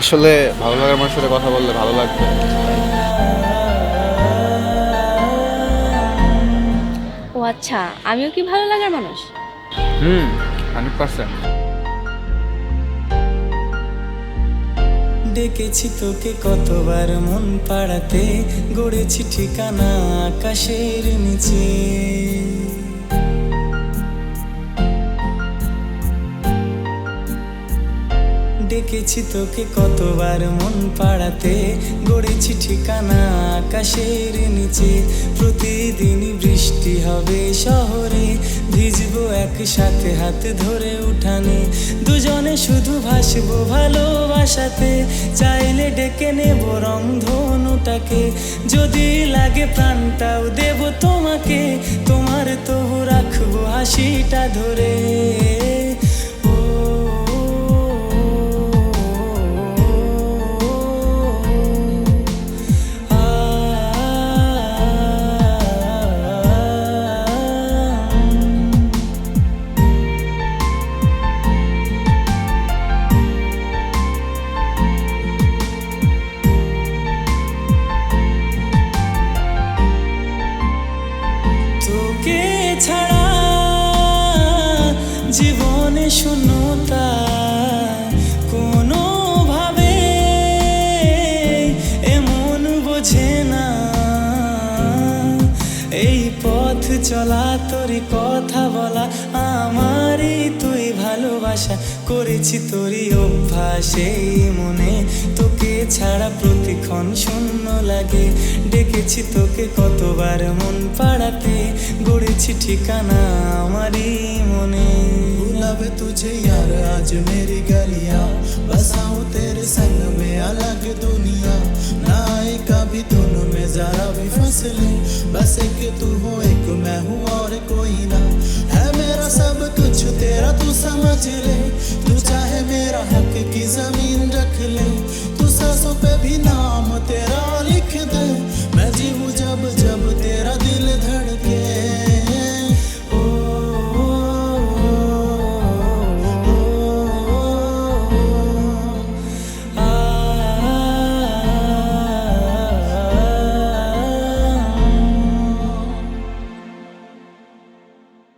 আসলে ভালো লাগার মানুষের সাথে কথা বললে ভালো লাগবে। ও আচ্ছা আমিও কি ভালো লাগার মানুষ? Hmm hundred percent. ডেকেছি তোকে কতবার মন পাড়াতে গড়েছি ঠিকানা আকাশের নিচে। ডেকেছি তোকে কতবার মন পাড়াতে। গড়েছি ঠিকানা আকাশের নিচে। প্রতিদিনই বৃষ্টি হবে শহরে। ভিজবো একসাথে হাত ধরে উঠানে। দুজনে শুধু ভাসবো ভালোবাসাতে। চাইলে ডেকে নেব রংধনুটাকে যদি লাগে প্রাণটাও দেব তোমাকে। তোমার তবু রাখব হাসিটা ধরে। জীবনে শূন্যতা কোনো ভাবে এমন বোঝে না। এই পথ চলা তোরই কথা বলা, আমারই তুই ভালোবাসা। করেছি তোরই অভ্যাস মনে তোকে ছাড়া প্রতিক্ষণ শূন্য লাগে। ডেকেছি তোকে কতবার মন পাড়াতে, গড়েছি ঠিকানা আমারই लब तुझे यार, आज मेरी गलियाँ। बसाऊं तेरे संग में अलग दुनिया। ना आए कभी दोनों में, जरा भी फसले बस एक तू हो, एक मैं हूँ और कोई ना। है मेरा सब कुछ, तेरा तू समझ ले।